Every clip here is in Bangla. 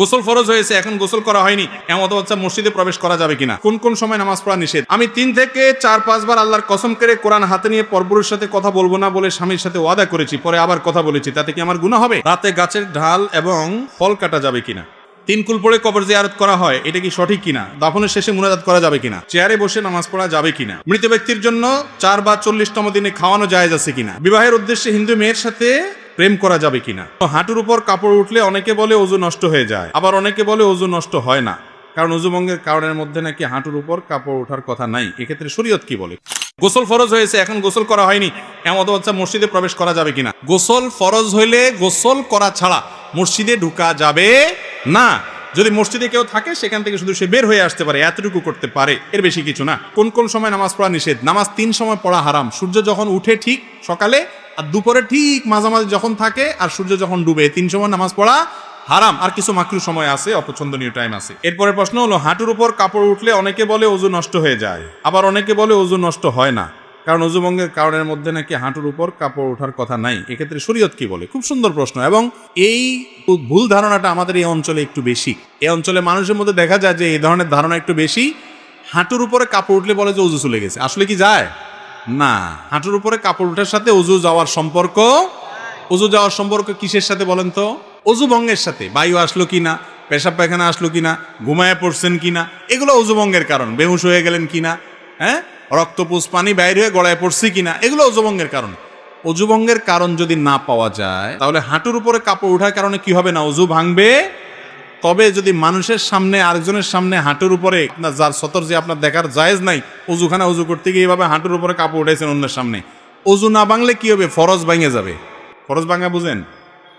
গোসল ফরজ হয়েছে, এখন গোসল করা হয়নি। এমন অবস্থা মসজিদে প্রবেশ করা যাবে কিনা? কোন কোন সময় নামাজ পড়া নিষেধ? আমি তিন থেকে চার পাঁচবার আল্লাহর কসম করে কোরআন হাতে নিয়ে পরপুরের সাথে কথা বলব না বলে স্বামীর সাথে ওয়াদা করেছি, পরে আবার কথা বলেছি। তাতে কি আমার গুণা হবে? রাতে গাছের ঢাল এবং ফল কাটা যাবে কিনা? তিন কুল পড়ে কবর জিয়ারত করা হয়, এটা কি সঠিক কিনা? দাফনের শেষে মুনাজাত করা যাবে কিনা? চেয়ারে বসে নামাজ পড়া যাবে কিনা? মৃত ব্যক্তির জন্য চার বা চল্লিশতম দিনে খাওয়ানো জায়েজ আছে কিনা? বিবাহের উদ্দেশ্যে হিন্দু মেয়ের সাথে প্রেম করা যাবে কিনা? হাঁটুর উপর কাপড় উঠলে অনেকে বলে ওজু নষ্ট হয়ে যায়। আবার অনেকে বলে ওজু নষ্ট হয় না। কারণ উজুভঙ্গের কারণের মধ্যে নাকি হাঁটুর উপর কাপড় ওঠার কথা নাই। এক্ষেত্রে শরীয়ত কি বলে? গোসল ফরজ হয়েছে, এখন গোসল করা হয়নি। এমন অবস্থা মসজিদে প্রবেশ করা যাবে কিনা? গোসল ফরজ হইলে গোসল করা ছাড়া মসজিদে ঢুকা যাবে না। যদি মসজিদে কেউ থাকে, সেখান থেকে শুধু সে বের হয়ে আসতে পারে, এতটুকু করতে পারে। এর বেশি কিছু না। কোন কোন সময় নামাজ পড়া নিষেধ? নামাজ তিন সময় পড়া হারাম। সূর্য যখন উঠে ঠিক সকালে আর দুপুরে ঠিক মাঝামাঝি যখন থাকে আর সূর্য যখন ডুবে তিন সময় নামাজ পড়া হারাম। আর কিছু মাকরু সময় আছে, অপছন্দনীয় টাইম আছে। এরপরে প্রশ্ন হলো, হাঁটুর উপর কাপড় উঠলে অনেকে বলে ওজু নষ্ট হয়ে যায়। আবার অনেকে বলে ওজু নষ্ট হয় না। কারণ অজুভঙ্গের কারণের মধ্যে নাকি হাঁটুর উপর কাপড় ওঠার কথা নাই। এক্ষেত্রে শরীয়ত কি বলে? খুব সুন্দর প্রশ্ন। এবং এই ভুল ধারণাটা আমাদের এই অঞ্চলে একটু বেশি। এই অঞ্চলে মানুষের মধ্যে দেখা যায় যে এই ধরনের ধারণা একটু বেশি। হাঁটুর উপরে কাপড় উঠলে বলে যে অজু চলে গেছে। আসলে কি যায়? না, হাঁটুর উপরে কাপড় ওঠার সাথে অজু যাওয়ার সম্পর্ক? অজু যাওয়ার সম্পর্ক কিসের সাথে বলেন তো? অজু ভঙ্গের সাথে। বায়ু আসলো কিনা পেশাব পায়খানা আসলো কিনা ঘুমায় পড়ছেন কিনা এগুলো অজু ভঙ্গের কারণ। বেহুশ হয়ে গেলেন কিনা হ্যাঁ? রক্তপুষ পানি বাইরে হয়ে গড়ায় পড়ছে কিনা এগুলো অজুভঙ্গের কারণ। অজুভঙ্গের কারণ যদি না পাওয়া যায়, তাহলে হাঁটুর উপরে কাপড় ওঠার কারণে কি হবে না? অজু ভাঙবে? তবে যদি মানুষের সামনে, আরেকজনের সামনে হাঁটুর উপরে যার সতর যে আপনার দেখার জায়েজ নাই অজুখানা অজু করতে গিয়ে এভাবে হাঁটুর উপরে কাপড় উঠেছেন অন্যের সামনে অজু না ভাঙলে কি হবে? ফরজ ভাঙে যাবে। ফরজ ভাঙা বুঝেন?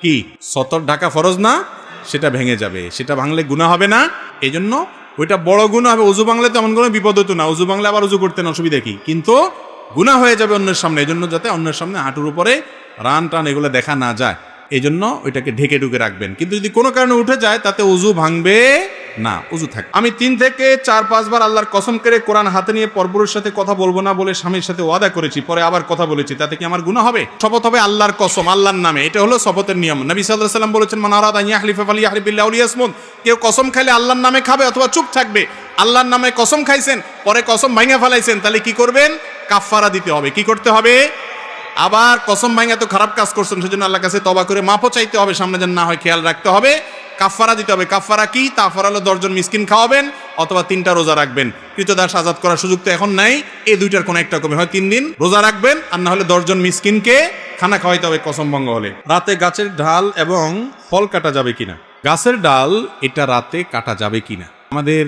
কি? সতর ঢাকা ফরজ না? সেটা ভেঙে যাবে। সেটা ভাঙলে গুণা হবে না। এই জন্য ওইটা বড় গুণা হবে। অজু বাংলায় তেমন কোনো বিপদ হতো না। অজু বাংলা আবার অজু করতেন, অসুবিধা কি? কিন্তু গুণা হয়ে যাবে অন্যের সামনে। এই জন্য যাতে অন্যের সামনে হাঁটুর উপরে রান টান এগুলো দেখা না যায়। এই জন্য ওইটাকে ঢেকে ঢুকে রাখবেন। কিন্তু যদি কোনো কারণে উঠে যায়, তাতে উজু ভাঙবে না। উজু থাকে আমি তিন থেকে চার পাঁচবার আল্লাহর কসম করে কোরআন হাতে নিয়ে পরপুরের সাথে কথা বলব না বলে স্বামীর সাথে ওয়াদা করেছি, পরে আবার কথা বলেছি। তাতে কি আমার গুণা হবে? শপথ হবে আল্লাহর কসম, আল্লাহর নামে। এটা হলো শপথের নিয়ম। নবী সাল্লাহ সাল্লাম বলেছেন মানারাদ আইয়া আলী উলিয়াসমুন কেউ কসম খাইলে আল্লাহর নামে খাবে অথবা চুপ থাকবে। আল্লাহর নামে কসম খাইছেন, পরে কসম ভাঙে ফেলাইছেন, তাহলে কি করবেন? কাফফারা দিতে হবে। কি করতে হবে? আবার কসম ভাঙে তো খারাপ কাজ করছেন, সেজন্য আল্লাহ কাছে তবা করে মাপও চাইতে হবে, সামনে যেন না হয় খেয়াল রাখতে হবে। কাফফারা দিতে হবে। কাফফারা কি? তাফার হলো দশজন মিসকিন খাওয়াবেন অথবা তিনটা রোজা রাখবেন। কৃতদাস আজাদ করার সুযোগ তো এখন নাই, এই দুইটার কোনো একটা কমে। হয় তিন দিন রোজা রাখবেন আর না হলে দশজন মিসকিনকে খানা খাওয়াইতে হবে কসম ভঙ্গ হলে। রাতে গাছের ঢাল এবং ফল কাটা যাবে কিনা? গাছের ডাল এটা রাতে কাটা যাবে কিনা? আমাদের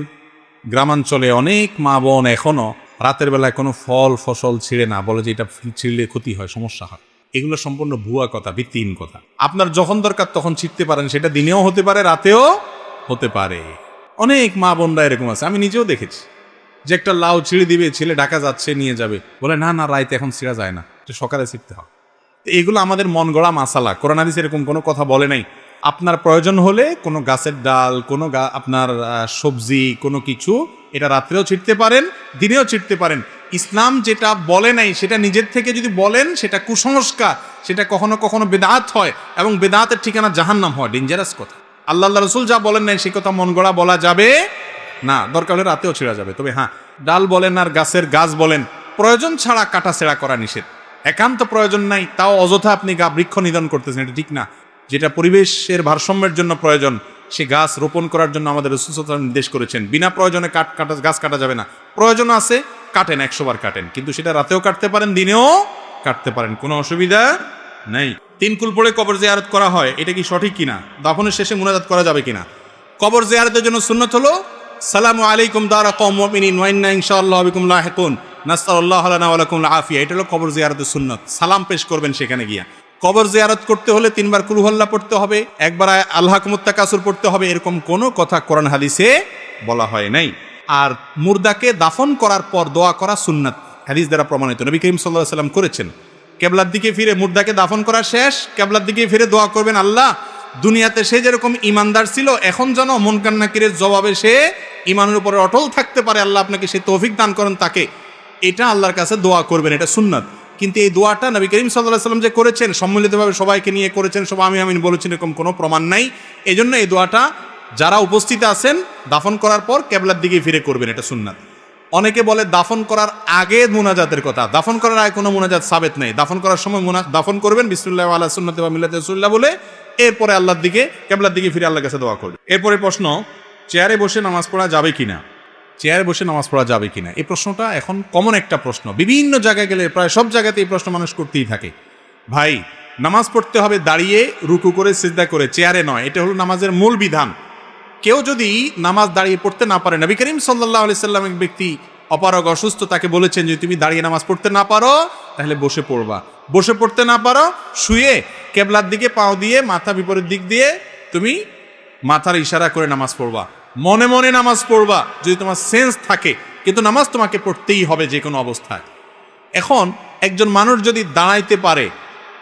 গ্রামাঞ্চলে অনেক মা বোন এখনও রাতের বেলায় কোনো ফল, ফসল ছিঁড়ে না, বলে যে এটা ছিঁড়লে ক্ষতি হয়, সমস্যা হয়। এগুলো সম্পূর্ণ ভুয়া কথা, ভিত্তিহীন কথা। আপনার যখন দরকার তখন ছিঁড়তে পারেন, সেটা দিনেও হতে পারে, রাতেও হতে পারে। অনেক মা বোনরা এরকম আছে, আমি নিজেও দেখেছি। যে একটা লাউ ছিঁড়ে দিবে, ছেলে ঢাকা যাচ্ছে, নিয়ে যাবে। বলে, না না, রাইতে এখন ছিঁড়া যায় না সকালে ছিঁড়তে হয় তো এগুলো আমাদের মন গড়া মাসালা। কোরআন হাদিস এরকম কোনো কথা বলে নাই। আপনার প্রয়োজন হলে কোনো গাছের ডাল, কোনো আপনার সবজি, কোনো কিছু, এটা রাত্রেও ছিটতে পারেন, দিনেও ছিটতে পারেন। ইসলাম যেটা বলে নাই, সেটা নিজের থেকে যদি বলেন, সেটা কুসংস্কার, সেটা কখনো কখনো বেদাত হয় এবং বেদাতের ঠিকানা জাহান্নাম হয় ডেঞ্জারাস কথা। আল্লাহ আল্লাহ রসুল যা বলেন নাই, সে কথা মন গড়া বলা যাবে না। দরকার হলে রাতেও ছেড়া যাবে। তবে হ্যাঁ ডাল বলেন আর গাছের গাছ বলেন, প্রয়োজন ছাড়া কাটা ছেঁড়া করা নিষেধ। একান্ত প্রয়োজন নাই, তাও অযথা আপনি গা বৃক্ষ নিধন করতেছেন, এটা ঠিক না। যেটা পরিবেশের ভারসাম্যের জন্য প্রয়োজন, সে গাছ রোপণ করার জন্য আমাদের রসুলতা নির্দেশ করেছেন। বিনা প্রয়োজনে কাট কাটা, গাছ কাটা যাবে না। প্রয়োজন আছে, কাটেন, একশো বার কাটেন। কিন্তু সেটা রাতেও কাটতে পারেন, দিনেও কাটতে পারেন। কোনো অসুবিধা নেই। তিন কুল পড়ে কবর জিয়ারত করা হয়, এটা কি সঠিক কিনা? দাফনের শেষে মুনাজাত করা যাবে কিনা? কবর জিয়ারতের জন্য সুন্নত হলো, সালামু আলাইকুম দারা কম মুমিনিন, ওয়া ইন্না ইনশাআল্লাহ বিকুম লাহিকুন, নাসআলুল্লাহ লানা ওয়া লাকুম আফিয়া এটা হলো কবর জিয়ারতের সুন্নত। সালাম পেশ করবেন সেখানে গিয়া। কবর জিয়ারত করতে হলে তিনবার কুলুহল্লা পড়তে হবে, একবার আল্লাহ কুমুত্তাকাসুর পড়তে হবে, এরকম কোনো কথা কোরআন হাদিসে বলা হয় নাই। আর মুর্দাকে দাফন করার পর দোয়া করা সুন্নাত, হাদিস দ্বারা প্রমাণিত। নবী করিম সাল্লাহ সাল্লাম করেছেন, কেবলার দিকে ফিরে মুর্দাকে দাফন করা শেষ, কেবলার দিকে ফিরে দোয়া করবেন আল্লাহ, দুনিয়াতে সে যেরকম ইমানদার ছিল, এখন যেন মন কান্নাকিরের জবাবে সে ইমানের উপরে অটল থাকতে পারে, আল্লাহ আপনাকে সে তৌফিক দান করেন তাকে। এটা আল্লাহর কাছে দোয়া করবেন, এটা সুন্নাত। কিন্তু এই দোয়াটা নবী করিম সাল্লাহ সাল্লাম যে করেছেন, সম্মিলিতভাবে সবাইকে নিয়ে করেছেন, সব আমি আমিন বলেছেন, এরকম কোনো প্রমাণ নাই। এই জন্য এই দোয়াটা যারা উপস্থিত আছেন, দাফন করার পর কেবলার দিকে ফিরে করবেন, এটা সুন্নাত। অনেকে বলে দাফন করার আগে মোনাজাতের কথা। দাফন করার আগে কোনো মোনাজাত সাবেত নেই। দাফন করার সময় মোনা দাফন করবেন, বিসমুল্লাহ আল্লাহ সুন্নতে বা মিল্লাতে রসুল্লাহ বলে, এরপরে আল্লাহর দিকে, কেবলার দিকে ফিরে আল্লাহর কাছে দোয়া করবে এরপরে প্রশ্ন, চেয়ারে বসে নামাজ পড়া যাবে কিনা? চেয়ারে বসে নামাজ পড়া যাবে কিনা? এই প্রশ্নটা এখন কমন একটা প্রশ্ন। বিভিন্ন জায়গায় গেলে প্রায় সব জায়গাতে এই প্রশ্ন মানুষ করতেই থাকে। ভাই, নামাজ পড়তে হবে দাঁড়িয়ে, রুকু করে, সিজদা করে, চেয়ারে নয়। এটা হলো নামাজের মূল বিধান। কেউ যদি নামাজ দাঁড়িয়ে পড়তে না পারে, নবী করিম সাল্লাহ আলি সাল্লাম এক ব্যক্তি অপারগ অসুস্থ, তাকে বলেছেন যে তুমি দাঁড়িয়ে নামাজ পড়তে না পারো, তাহলে বসে পড়বা। বসে পড়তে না পারো, শুয়ে কেবলার দিকে পাও দিয়ে, মাথা বিপরীত দিক দিয়ে তুমি মাথার ইশারা করে নামাজ পড়বা। মনে মনে নামাজ পড়বা। যদি তোমার সেন্স থাকে, কিন্তু নামাজ তোমাকে পড়তেই হবে যে কোনো অবস্থায়। এখন একজন মানুষ যদি দাঁড়াইতে পারে,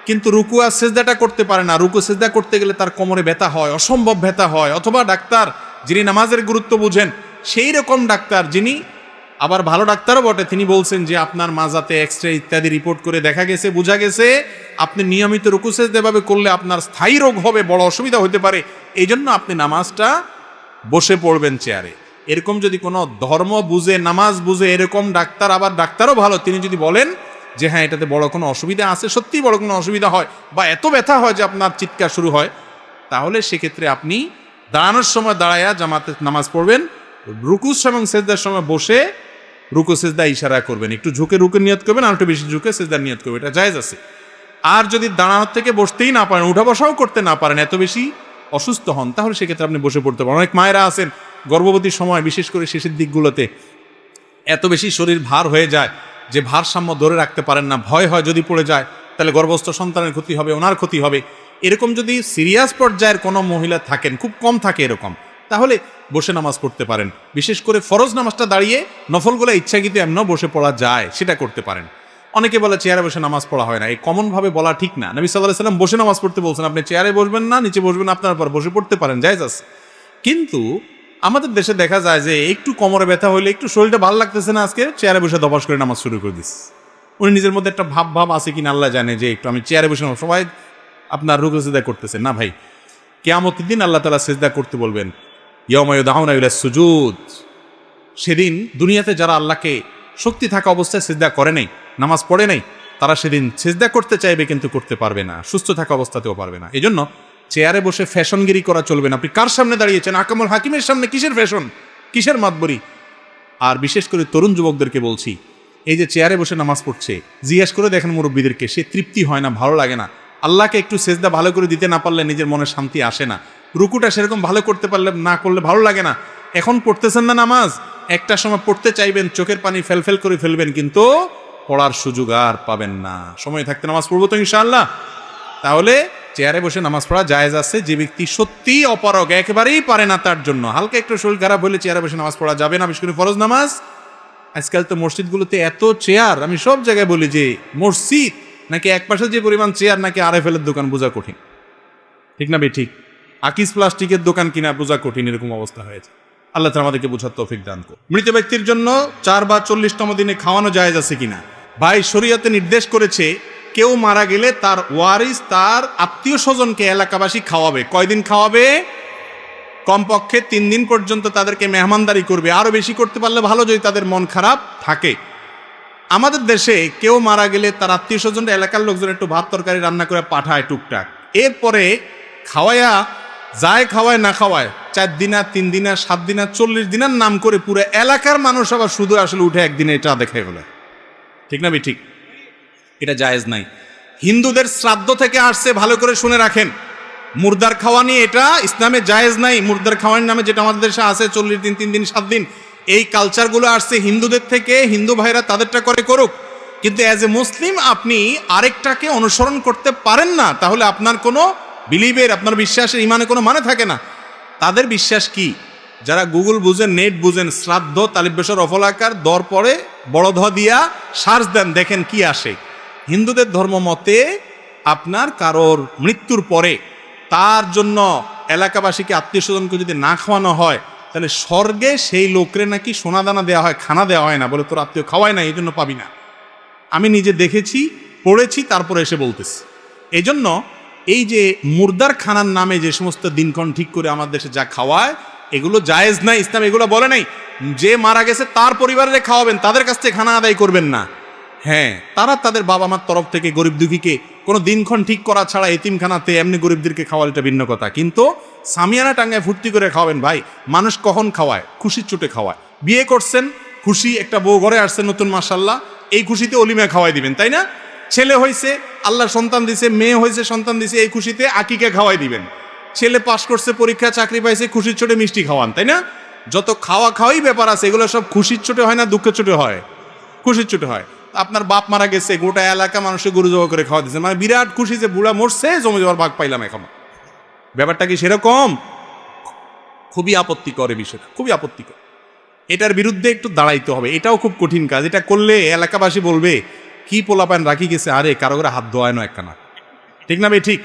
কিন্তু রুকু আর সেজদাটা করতে পারে না, রুকু সেজদা করতে গেলে তার কোমরে ব্যথা হয়, অসম্ভব ব্যথা হয়, অথবা ডাক্তার যিনি নামাজের গুরুত্ব বুঝেন, সেই রকম ডাক্তার যিনি, আবার ভালো ডাক্তারও বটে, তিনি বলছেন যে আপনার মাজাতে এক্স রে ইত্যাদি রিপোর্ট করে দেখা গেছে, বোঝা গেছে, আপনি নিয়মিত রুকু সেজদাভাবে করলে আপনার স্থায়ী রোগ হবে, বড় অসুবিধা হতে পারে। এই জন্য আপনি নামাজটা বসে পড়বেন চেয়ারে। এরকম যদি কোনো ধর্ম বুঝে, নামাজ বুঝে এরকম ডাক্তার, আবার ডাক্তারও ভালো, তিনি যদি বলেন যে হ্যাঁ এটাতে বড় কোনো অসুবিধা আছে, সত্যিই বড় কোনো অসুবিধা হয়, বা এত ব্যথা হয় যে আপনার চিৎকার শুরু হয়, তাহলে সেক্ষেত্রে আপনি দাঁড়ানোর সময় দাঁড়ায়া জামাতে নামাজ পড়বেন রুকুস এবং সেজদার সময় বসে রুকু, সেজদা ইশারা করবেন। একটু ঝুঁকে রুকে নিয়ত করবেন, আর একটু বেশি ঝুঁকে সেজদার নিয়ত করবেন, এটা জায়েজ আছে। আর যদি দাঁড়ানোর থেকে বসতেই না পারেন, উঠা বসাও করতে না পারেন, এত বেশি অসুস্থ হন, তাহলে সেক্ষেত্রে আপনি বসে পড়তে পারেন। অনেক মায়েরা আছেন গর্ভবতীর সময়, বিশেষ করে শেষের দিকগুলোতে। এত বেশি শরীর ভার হয়ে যায় যে ভারসাম্য ধরে রাখতে পারেন না। ভয় হয় যদি পড়ে যায়, তাহলে গর্ভস্থ সন্তানের ক্ষতি হবে, ওনার ক্ষতি হবে। এরকম যদি সিরিয়াস পর্যায়ের কোনো মহিলা থাকেন, খুব কম থাকে এরকম, তাহলে বসে নামাজ পড়তে পারেন। বিশেষ করে ফরজ নামাজটা দাঁড়িয়ে নফলগুলো ইচ্ছাকৃত এমনও বসে পড়া যায়, সেটা করতে পারেন। অনেকে বলে চেয়ারে বসে নামাজ পড়া হয় না। এই কমনভাবে বলা ঠিক না। নবী সাল্লাহ সাল্লাম বসে নামাজ পড়তে বলছেন, আপনি চেয়ারে বসবেন না, নিচে বসবেন আপনার পর বসে পড়তে পারেন, জায়জ আছে। কিন্তু আমাদের দেশে দেখা যায় যে একটু কোমরে ব্যথা হলে একটু শরীরটা ভালো লাগতেছে না আজকে, চেয়ারে বসে দবাস করে নামাজ শুরু করে দিস। উনি নিজের মধ্যে একটা ভাব ভাব আছে কিনা আল্লাহ জানে যে একটু আমি চেয়ারে বসে সবাই আপনার রুগু সেজদা করতেছে। না ভাই, কেয়ামতের দিন আল্লাহ তালা সেজদা করতে বলবেন ইয়মায় দাহনা সুজুদ। সেদিন দুনিয়াতে যারা আল্লাহকে শক্তি থাকা অবস্থায় সেজদা করে নাই, নামাজ পড়ে নাই, তারা সেদিন সেজদা করতে চাইবে কিন্তু করতে পারবে না, সুস্থ থাকা অবস্থাতেও পারবে না। এই জন্য চেয়ারে বসে ফ্যাশনগিরি করা চলবে না। আপনি কার সামনে দাঁড়িয়েছেন? আকামুল হাকিমের সামনে কিসের ফ্যাশন? কিসের মাতবরি? আর বিশেষ করে তরুণ যুবকদেরকে বলছি, এই যে চেয়ারে বসে নামাজ পড়ছে, জিজ্ঞেস করে দেখেন মুরব্বীদেরকে, সে তৃপ্তি হয় না, ভালো লাগে না। আল্লাহকে একটু সেজদা ভালো করে দিতে না পারলে নিজের মনে শান্তি আসে না। রুকুটা সেরকম ভালো করতে পারলে, না করলে ভালো লাগে না। এখন পড়তেছেন না নামাজ? একটা সময় পড়তে চাইবেন, চোখের পানি ফেলফেল করে ফেলবেন, কিন্তু পড়ার সুযোগ আর পাবেন না। সময় থাকতে নামাজ পড়ব তো ইনশাআল্লাহ। তাহলে চেয়ারে বসে নামাজ পড়া জায়েজ আছে, যে ব্যক্তি সত্যি অপারগ, একেবারেই পারে না তার জন্য। হালকা একটু শরীর খারাপ হলে চেয়ারে বসে নামাজ পড়া যাবে না, বিশেষ করে ফরজ নামাজ। আজকাল তো মসজিদগুলোতে এত চেয়ার, আমি সব জায়গায় বলি যে মসজিদ নাকি এক পাশে যে পরিমাণ চেয়ার, নাকি আরএফএলের দোকান বোঝা কঠিন। ঠিক না বে, ঠিক? আকিস প্লাস্টিকের দোকান কিনা বোঝা কঠিন, এরকম অবস্থা হয়েছে। আল্লাহ তাআলা আমাদেরকে বোঝার তৌফিক দান করুন। মৃত ব্যক্তির জন্য চার বা চল্লিশতম দিনে খাওয়ানো জায়েজ আছে কিনা? ভাই, শরীয়তে নির্দেশ করেছে, কেউ মারা গেলে তার ওয়ারিস, তার আত্মীয় স্বজনকে এলাকাবাসী খাওয়াবে। কয়দিন খাওয়াবে? কমপক্ষে তিন দিন পর্যন্ত তাদেরকে মেহমানদারি করবে। আরও বেশি করতে পারলে ভালো, যদি তাদের মন খারাপ থাকে। আমাদের দেশে কেউ মারা গেলে তার আত্মীয় স্বজনরা এলাকার লোকজন একটু ভাত তরকারি রান্না করে পাঠায় টুকটাক। এরপরে খাওয়ায়া যায় খাওয়ায়, না খাওয়ায়, চার দিনা তিন দিনা সাত দিনা চল্লিশ দিনের নাম করে পুরো এলাকার মানুষ আবার শুধু আসলে উঠে একদিনে এটা দেখে ফেলে। ঠিক না ঠিক এটা জায়েজ নাই। হিন্দুদের শ্রাদ্ধ থেকে আসছে, ভালো করে শুনে রাখেন। মুর্দার খাওয়ানি এটা ইসলামে জায়েজ নাই। মুর্দার খাওয়ানির নামে যেটা আমাদের দেশে আছে, চল্লিশ দিন, তিন দিন, সাত দিন, এই কালচারগুলো আসছে হিন্দুদের থেকে, হিন্দু ভাইরা তাদেরটা করে করুক। কিন্তু অ্যাজ এ মুসলিম আপনি আরেকটাকে অনুসরণ করতে পারেন না, তাহলে আপনার কোনো বিলিভের আপনার বিশ্বাসের ইমানে কোনো মানে থাকে না। তাদের বিশ্বাস কি? যারা গুগল বুঝেন নেট বুঝেন, শ্রাদ্ধ তালিবেশ্বর অফলাকার দর পরে, বড় ধ দিয়া সার্চ দেন, দেখেন কি আসে। হিন্দুদের ধর্ম মতে আপনার কারোর মৃত্যুর পরে তার জন্য এলাকাবাসীকে আত্মীয় স্বজনকে যদি না খাওয়ানো হয়, তাহলে স্বর্গে সেই লোকরে নাকি সোনা দানা দেওয়া হয়, খানা দেওয়া হয় না বলে তোর আত্মীয় খাওয়ায় না এই জন্য পাবি না। আমি নিজে দেখেছি, পড়েছি, তারপরে এসে বলতেছি। এই জন্য এই যে মুর্দার খানার নামে যে সমস্ত দিনক্ষণ ঠিক করে আমার দেশে যা খাওয়ায়, এগুলো জায়েজ না, ইসলাম এগুলো বলে নাই। যে মারা গেছে তার পরিবারে খাওয়াবেন, তাদের কাছ থেকে খানা আদায় করবেন না। হ্যাঁ তারা তাদের বাবা মার তরফ থেকে গরিব দুঃখীকে কোনো দিনক্ষণ ঠিক করা ছাড়া এতিমখানাতে এমনি গরিবদেরকে খাওয়ালে এটা ভিন্ন কথা। কিন্তু সামিয়ানা টাঙ্গায় ফুর্তি করে খাওয়াবেন, ভাই, মানুষ কখন খাওয়ায়? খুশির চোটে খাওয়ায়। বিয়ে করছেন, খুশি একটা বউ ঘরে আসছেন নতুন মাসাল্লাহ এই খুশিতে অলিমা খাওয়াই দিবেন, তাই না? ছেলে হয়েছে আল্লাহ সন্তান দিছে, মেয়ে হয়েছে সন্তান দিছে, এই খুশিতে আকিকে খাওয়াই দিবেন। ছেলে পাশ করছে, পরীক্ষা চাকরি পাইছে, খুশির ছোটে মিষ্টি খাওয়ান, তাই না? যত খাওয়া খাওয়াই ব্যাপার আছে, এগুলো সব খুশির ছোটে হয় না, দুঃখের ছোটে হয়? খুশির ছোটে হয়। আপনার বাপ মারা গেছে, গোটা এলাকা মানুষের গরু জবা করে খাওয়া দিচ্ছে মানে বিরাট খুশি যে বুড়া মরছে, জমি জমার ভাগ পাইলাম এখন। ব্যাপারটা কি সেরকম? খুবই আপত্তিকর বিষয়টা খুবই আপত্তিকর। এটার বিরুদ্ধে একটু দাঁড়াইতে হবে। এটাও খুব কঠিন কাজ। এটা করলে এলাকাবাসী বলবে কি পোলাপান রাখি গেছে? আরে, কারও করে হাত ধোয়ায় না একখানা। ঠিক না ভাই? ঠিক।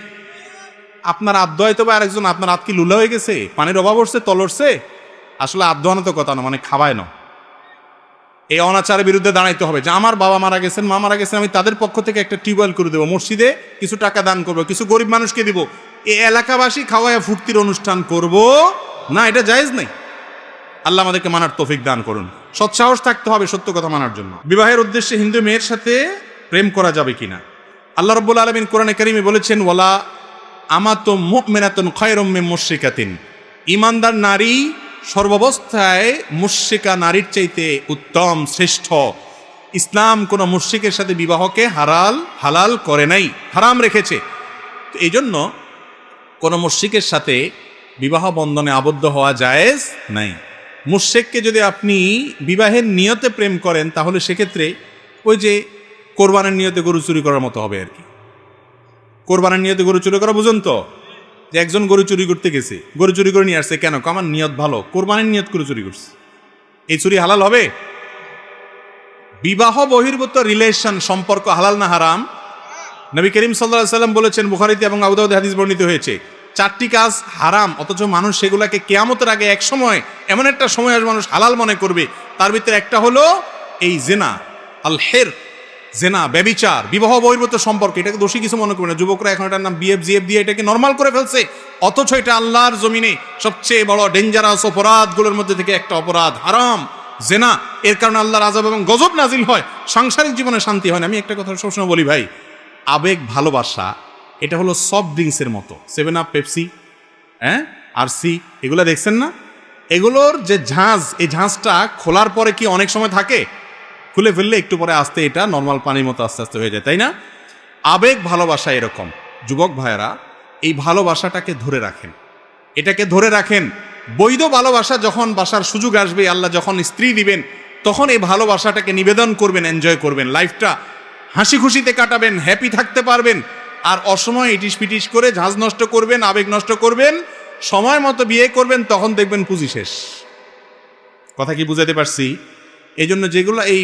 আপনার ধোয়াই তো বা আরেকজন, আপনার হাত কি লুলা হয়ে গেছে? পানির অভাব হচ্ছে তলরছে আসলে ধোয়ানো তো কথা না মানে খাওয়ায় না। এই অনাচারের বিরুদ্ধে দাঁড়াইতে হবে। যে আমার বাবা মারা গেছেন, মা মারা গেছেন, আমি তাদের পক্ষ থেকে একটা টিউবওয়েল করে দেবো। মসজিদে কিছু টাকা দান করব, কিছু গরিব মানুষকে দিব। এই এলাকাবাসী খাওয়ায় ফুর্তির অনুষ্ঠান করব? না, এটা জায়েজ নেই। আল্লাহ আমাদেরকে মানার তৌফিক দান করুন। সৎসাহস থাকতে হবে সত্য কথা মানার জন্য। বিবাহের উদ্দেশ্যে হিন্দু মেয়ের সাথে প্রেম করা যাবে কিনা? আল্লাহ রব্বুল আলমিন কোরআনে কারিমে বলেছেন, ওয়ালা আমাতো মুমিনাতুন খয়রম্মে মুশরিকাতিন। ইমানদার নারী সর্বাবস্থায় মুশরিকা নারীর চাইতে উত্তম, শ্রেষ্ঠ। ইসলাম কোনো মুশরিকের সাথে বিবাহকে হারাল, হালাল করে নাই, হারাম রেখেছে। তো এই জন্য কোনো মুশরিকের সাথে বিবাহ বন্ধনে আবদ্ধ হওয়া জায়েজ নাই। মুশরিককে যদি আপনি বিবাহের নিয়তে প্রেম করেন, তাহলে সেক্ষেত্রে ওই যে কোরবানের নিয়তে গরু চুরি করার মতো হবে আর কি। কোরবানের নিয়তে গরু চুরি করা বুঝুন তো? যে একজন গরু চুরি করতে গেছে, গরু চুরি করে নিয়ে আসছে কেন? আমার নিয়ত ভালো, কোরবানির নিয়ত করে চুরি করছে। এই চুরি হালাল হবে? বিবাহ বহির্ভূত রিলেশন সম্পর্ক হালাল না হারাম? নবী করিম সাল্লাহ সাল্লাম বলেছেন, বুখারিতে এবং আবুদাউদ হাদিস বর্ণিত হয়েছে চারটি কাজ হারাম, অথচ মানুষ সেগুলাকে কেয়ামতের আগে এক সময়, এমন একটা সময় আসবে মানুষ হালাল মনে করবে। তার ভিতরে একটা হলো এই জেনা আল হের জেনা, ব্যবিচার, বিবাহ বহির্ভূত সম্পর্ক। এটাকে দোষী কিছু মনে করবে না। যুবকরা এখন এটার নাম বিএফ জিএফ দিয়ে এটাকে নর্মাল করে ফেলছে। অথচ এটা আল্লাহর জমিনে সবচেয়ে বড় ডেঞ্জারাস অপরাধগুলোর মধ্যে থেকে একটা অপরাধ। হারাম, জেনা, এর কারণে আল্লাহর আজাব এবং গজব নাজিল হয়। সাংসারিক জীবনে শান্তি হয় না। আমি একটা কথা সবসময় বলি ভাই, আবেগ ভালোবাসা এটা হলো সফট ড্রিঙ্কসের মতো। সেভেন আপ পেপসি হ্যাঁ? আর সি এগুলো দেখছেন না? এগুলোর যে ঝাঁজ, এই ঝাঁজটা খোলার পরে কি অনেক সময় থাকে? খুলে ফেললে একটু পরে আস্তে এটা নর্মাল পানির মতো আস্তে আস্তে হয়ে যায়, তাই না? আবেগ ভালোবাসা এরকম। যুবক ভাইয়েরা, এই ভালোবাসাটাকে ধরে রাখেন। এটাকে ধরে রাখেন। বৈধ ভালোবাসা যখন বাসার সুযোগ আসবে, আল্লাহ যখন স্ত্রী দিবেন, তখন এই ভালোবাসাটাকে নিবেদন করবেন এনজয় করবেন। লাইফটা হাসি খুশিতে কাটাবেন হ্যাপি থাকতে পারবেন। আর অসময় ইটিস পিটিস করে ঝাঁজ নষ্ট করবেন, আবেগ নষ্ট করবেন, সময় মতো বিয়ে করবেন, তখন দেখবেন পুঁজি শেষ। কথা কি বুঝাতে পারছি? এই জন্য যেগুলো এই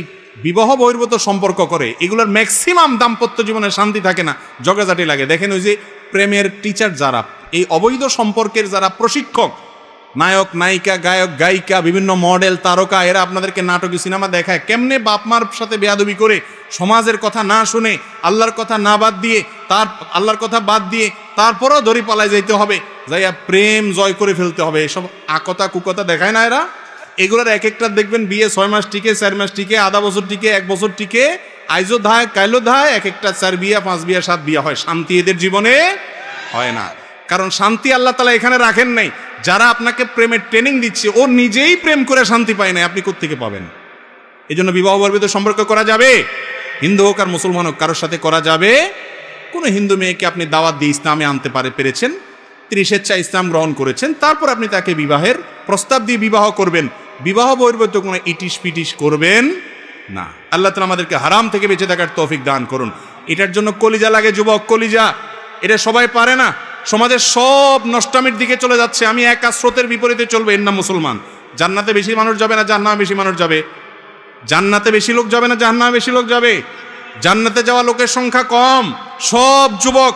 বিবাহ বহির্ভূত সম্পর্ক করে, এগুলোর ম্যাক্সিমাম দাম্পত্য জীবনে শান্তি থাকে না, জগাজাটি লাগে। দেখেন ওই যে প্রেমের টিচার যারা, এই অবৈধ সম্পর্কের যারা প্রশিক্ষক, নায়ক, নায়িকা, গায়ক, গায়িকা, বিভিন্ন মডেল তারকা, এরা আপনাদেরকে নাটকী সিনেমা দেখায়। কেমনে বাপ মার সাথে বেয়াদবি করে সমাজের কথা না শুনে, আল্লাহর কথা না বাদ দিয়ে তার আল্লাহর কথা বাদ দিয়ে তারপরও দড়ি পালায় যাইতে হবে, যাইয়া প্রেম জয় করে ফেলতে হবে। এসব আকতা কুকতা দেখায় না এরা? এগুলোর এক একটা দেখবেন বিয়ে ছয় মাস টিকে, চার মাস টিকে, আধা বছর টিকে, এক বছর টিকে, আইজো ধায়, কাইলো ধায়, এক একটা চার বিয়া, পাঁচ বিয়া, সাত বিয়া হয়। শান্তি এদের জীবনে হয় না। কারণ শান্তি আল্লাহ তালা এখানে রাখেন নাই। যারা আপনাকে প্রেমের ট্রেনিং দিচ্ছে, ও নিজেই প্রেম করে শান্তি পায় না আপনি কোত্থেকে পাবেন? এই জন্য বিবাহ বর্বিত সম্পর্ক করা যাবে? হিন্দু হোক আর মুসলমান হোক, কারোর সাথে করা যাবে কোনো হিন্দু মেয়েকে আপনি দাওয়াত দিয়ে ইসলামে আনতে পারে পেরেছেন, তিনি স্বেচ্ছা ইসলাম গ্রহণ করেছেন, তারপর আপনি তাকে বিবাহের প্রস্তাব দিয়ে বিবাহ করবেন। বিবাহ বহির্ভূত কোনো ইটিস পিটিস করবেন না। আল্লাহ তালা আমাদেরকে হারাম থেকে বেঁচে থাকার তৌফিক দান করুন। এটার জন্য কলিজা লাগে যুবক, কলিজা। এটা সবাই পারে না। সমাজের সব নষ্টামির দিকে চলে যাচ্ছে। আমি একা স্রোতের বিপরীতে চলবে, এর নাম মুসলমান। জান্নাতে বেশি মানুষ যাবে না জান্নামে বেশি মানুষ যাবে। জান্নাতে বেশি লোক যাবে না, জাহান্নামে বেশি লোক যাবে। জান্নাতে যাওয়া লোকের সংখ্যা কম। সব যুবক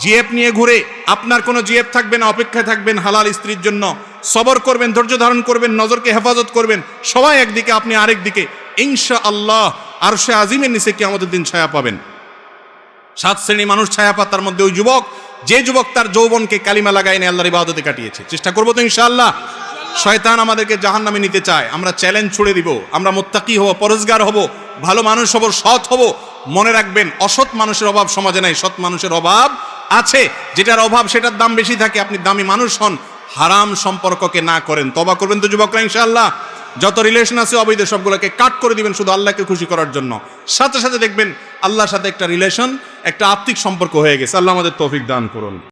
জিএফ নিয়ে ঘুরে, আপনার কোনো জিএফ থাকবে না, অপেক্ষায় থাকবেন হালাল স্ত্রীর জন্য। সবর করবেন, ধৈর্য ধারণ করবেন, নজরকে হেফাজত করবেন। সবাই একদিকে, আপনি আরেক দিকে। ইনশা আল্লাহ আর সে আজিমের নিচে কি আমাদের দিন ছায়া পাবেন। সাত শ্রেণি মানুষ ছায়া পাতার মধ্যে ওই যুবক, যে যুবক তার যৌবনকে কালিমা লাগাই নিয়ে আল্লাহর ইবাদতে কাটিয়েছে। চেষ্টা করব তো ইনশাআল্লাহ। শয়তান আমাদেরকে জাহান নামে নিতে চায়। আমরা চ্যালেঞ্জ ছুড়ে দিব। আমরা মোত্তাকি হব পরস্গার হব। ভালো মানুষ হব সৎ হব, মনে রাখবেন, অসৎ মানুষের অভাব সমাজে নাই, সৎ মানুষের অভাব আছে। যেটার অভাব, সেটার দাম বেশি থাকে, আপনি দামি মানুষ হন, হারাম সম্পর্ককে না করেন। তবা করবেন তো যুবকরা, ইনশাআল্লাহ। যত রিলেশন আছে, অবৈধ সবগুলোকে কাট করে দিবেন শুধু আল্লাহকে খুশি করার জন্য। সাথে সাথে দেখবেন, আল্লাহর সাথে একটা রিলেশন একটা আত্মিক সম্পর্ক হয়ে গেছে। আল্লাহ আমাদের তৌফিক দান করুন।